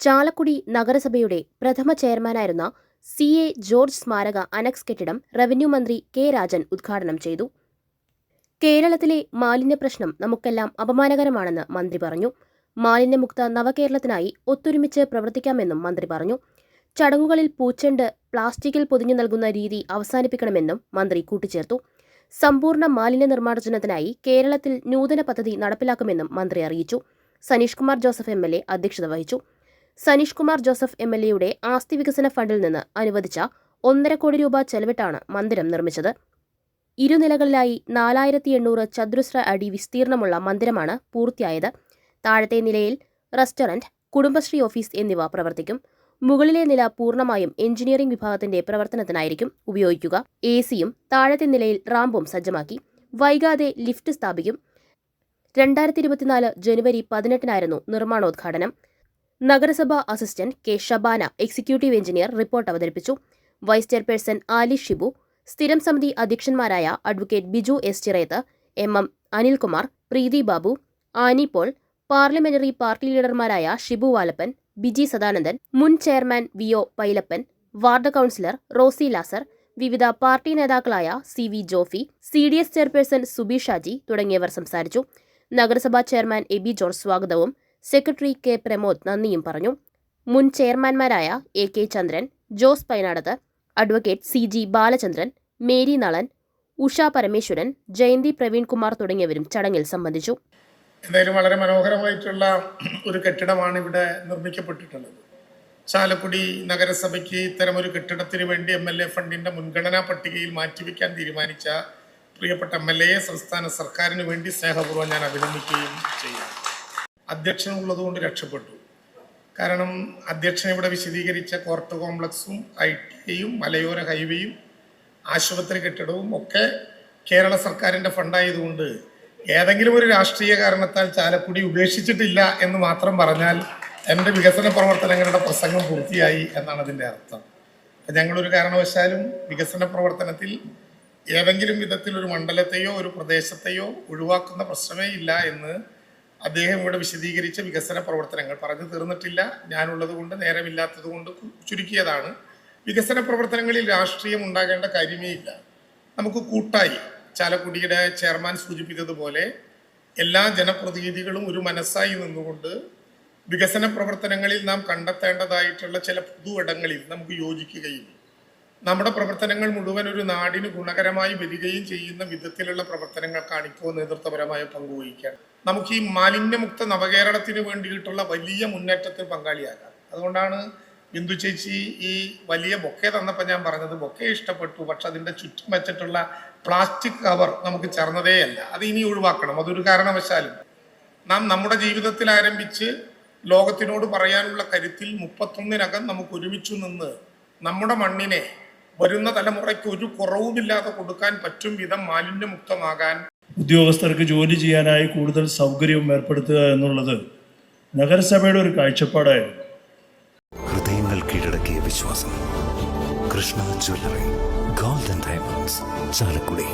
ചാലക്കുടി നഗരസഭയുടെ പ്രഥമ ചെയർമാനായിരുന്ന സി എ ജോർജ് സ്മാരക അനക്സ് കെട്ടിടം റവന്യൂ മന്ത്രി കെ രാജൻ ഉദ്ഘാടനം ചെയ്തു. കേരളത്തിലെ മാലിന്യ പ്രശ്നം നമുക്കെല്ലാം അപമാനകരമാണെന്ന് മന്ത്രി പറഞ്ഞു. മാലിന്യമുക്ത നവകേരളത്തിനായി ഒത്തൊരുമിച്ച് പ്രവർത്തിക്കാമെന്നും മന്ത്രി പറഞ്ഞു. ചടങ്ങുകളിൽ പൂച്ചെണ്ട് പ്ലാസ്റ്റിക്കിൽ പൊതിഞ്ഞു നൽകുന്ന രീതി അവസാനിപ്പിക്കണമെന്നും മന്ത്രി കൂട്ടിച്ചേർത്തു. സമ്പൂർണ മാലിന്യ നിർമ്മാർജനത്തിനായി കേരളത്തിൽ നൂതന പദ്ധതി നടപ്പിലാക്കുമെന്നും മന്ത്രി അറിയിച്ചു. സനീഷ് കുമാർ ജോസഫ് എം അധ്യക്ഷത വഹിച്ചു. Saneesh Kumar Joseph M L എയുടെ ആസ്തി വികസന ഫണ്ടിൽ നിന്ന് അനുവദിച്ച ഒന്നര കോടി രൂപ ചെലവിട്ടാണ് മന്ദിരം നിർമ്മിച്ചത്. ഇരുനിലകളിലായി നാലായിരത്തി എണ്ണൂറ് ചതുരശ്ര അടി വിസ്തീർണമുള്ള മന്ദിരമാണ് പൂർത്തിയായത്. താഴത്തെ നിലയിൽ റെസ്റ്റോറന്റ് കുടുംബശ്രീ ഓഫീസ് എന്നിവ പ്രവർത്തിക്കും. മുകളിലെ നില പൂർണമായും എഞ്ചിനീയറിംഗ് വിഭാഗത്തിന്റെ പ്രവർത്തനത്തിനായിരിക്കും ഉപയോഗിക്കുക. എ സിയും താഴത്തെ നിലയിൽ റാമ്പും സജ്ജമാക്കി. വൈകാതെ ലിഫ്റ്റ് സ്ഥാപിക്കും. രണ്ടായിരത്തി ഇരുപത്തിനാല് ജനുവരി പതിനെട്ടിനായിരുന്നു നിർമ്മാണോദ്ഘാടനം. നഗരസഭാ assistant K Shabana executive engineer report അവതരിപ്പിച്ചു. വൈസ് ചെയർപേഴ്സൺ ആലി ഷിബു സ്ഥിരം സമിതി അധ്യക്ഷന്മാരായ advocate Biju S Chirayath M M Anilkumar Preethi Babu Annie Paul parliamentary party ലീഡർമാരായ Shibu Valappan Biji Sadanandan മുൻ chairman V O Pylappan ward councillor Rosy Lazar വിവിധ പാർട്ടി നേതാക്കളായ C V Jofi C D S chairperson Subi Shaji തുടങ്ങിയവർ സംസാരിച്ചു. നഗരസഭാ chairman A B George സ്വാഗതവും secretary K Pramod നന്ദിയും പറഞ്ഞു. മുൻ ചെയർമാൻമാരായ A K Chandran Jose Painadath advocate C G Balachandran Mary Nalan Usha Parameswaran Jayanthi Praveenkumar തുടങ്ങിയവരും ചടങ്ങിൽ സംബന്ധിച്ചു. എന്തായാലും വളരെ മനോഹരമായിട്ടുള്ള ഒരു കെട്ടിടമാണ് ഇവിടെ നിർമ്മിക്കപ്പെട്ടിട്ടുള്ളത്. ചാലക്കുടി നഗരസഭയ്ക്ക് ഇത്തരം ഒരു കെട്ടിടത്തിന് വേണ്ടി എം എൽ എ ഫണ്ടിന്റെ മുൻഗണനാ പട്ടികയിൽ മാറ്റിവെക്കാൻ തീരുമാനിച്ച പ്രിയപ്പെട്ട എം എൽ എയെ സംസ്ഥാന സർക്കാരിന് വേണ്ടി സ്നേഹപൂർവം ഞാൻ അഭിനന്ദിക്കുകയും ചെയ്യാം അധ്യക്ഷൻ ഉള്ളതുകൊണ്ട് രക്ഷപ്പെട്ടു. കാരണം അധ്യക്ഷൻ ഇവിടെ വിശദീകരിച്ച കോർട്ട് കോംപ്ലക്സും ഐ ടിയും മലയോര ഹൈവേയും ആശുപത്രി കെട്ടിടവും ഒക്കെ കേരള സർക്കാരിന്റെ ഫണ്ടായതുകൊണ്ട് ഏതെങ്കിലും ഒരു രാഷ്ട്രീയ കാരണത്താൽ ചാലക്കുടി ഉപേക്ഷിച്ചിട്ടില്ല എന്ന് മാത്രം പറഞ്ഞാൽ എന്റെ വികസന പ്രവർത്തനങ്ങളുടെ പ്രസംഗം പൂർത്തിയായി എന്നാണ് അതിന്റെ അർത്ഥം. അപ്പം ഞങ്ങളൊരു കാരണവശാലും വികസന പ്രവർത്തനത്തിൽ ഏതെങ്കിലും വിധത്തിൽ ഒരു മണ്ഡലത്തെയോ ഒരു പ്രദേശത്തെയോ ഒഴിവാക്കുന്ന പ്രശ്നമേ ഇല്ല എന്ന് അദ്ദേഹം ഇവിടെ വിശദീകരിച്ച വികസന പ്രവർത്തനങ്ങൾ പറഞ്ഞു തീർന്നിട്ടില്ല. ഞാനുള്ളത് കൊണ്ട് നേരമില്ലാത്തത് കൊണ്ട് ചുരുക്കിയതാണ്. വികസന പ്രവർത്തനങ്ങളിൽ രാഷ്ട്രീയം ഉണ്ടാകേണ്ട കാര്യമേ ഇല്ല നമുക്ക് കൂട്ടായി ചാലക്കുടിയുടെ ചെയർമാൻ സൂചിപ്പിച്ചതുപോലെ എല്ലാ ജനപ്രതിനിധികളും ഒരു മനസ്സായി നിന്നുകൊണ്ട് വികസന പ്രവർത്തനങ്ങളിൽ നാം കണ്ടെത്തേണ്ടതായിട്ടുള്ള ചില പൊതു ഇടങ്ങളിൽ നമുക്ക് യോജിക്കുകയും നമ്മുടെ പ്രവർത്തനങ്ങൾ മുഴുവൻ ഒരു നാടിന് ഗുണകരമായി വരികയും ചെയ്യുന്ന വിധത്തിലുള്ള പ്രവർത്തനങ്ങൾക്കാണ് ഇപ്പോൾ നേതൃത്വപരമായ പങ്കുവഹിക്കാൻ നമുക്ക് ഈ മാലിന്യമുക്ത നവകേരളത്തിന് വേണ്ടിയിട്ടുള്ള വലിയ മുന്നേറ്റത്തിൽ പങ്കാളിയാകാം. അതുകൊണ്ടാണ് ബിന്ദു ചേച്ചി ഈ വലിയ ബൊക്കെ തന്നപ്പോൾ ഞാൻ പറഞ്ഞത് ബൊക്കെ ഇഷ്ടപ്പെട്ടു പക്ഷെ അതിന്റെ ചുറ്റും വെച്ചിട്ടുള്ള പ്ലാസ്റ്റിക് കവർ നമുക്ക് ചേർന്നതേയല്ല അത് ഇനി ഒഴിവാക്കണം. അതൊരു കാരണവശാലും. നാം നമ്മുടെ ജീവിതത്തിൽ ആരംഭിച്ച് ലോകത്തിനോട് പറയാനുള്ള കരുത്തിൽ മുപ്പത്തൊന്നിനകം നമുക്ക് ഒരുമിച്ചു നിന്ന് നമ്മുടെ മണ്ണിനെ വരുന്ന തലമുറയ്ക്ക് ഒരു കുറവുമില്ലാതെ കൊടുക്കാൻ പറ്റും വിധം മാലിന്യമുക്തമാകാൻ ഉദ്യോഗസ്ഥർക്ക് ജോലി ചെയ്യാനായി കൂടുതൽ സൗകര്യവും ഏർപ്പെടുത്തുക എന്നുള്ളത് നഗരസഭയുടെ ഒരു കാഴ്ചപ്പാടായിരുന്നു. ഹൃദയങ്ങൾ കീഴടക്കിയ വിശ്വാസം. Krishna jewellery golden diamonds Chalakudy.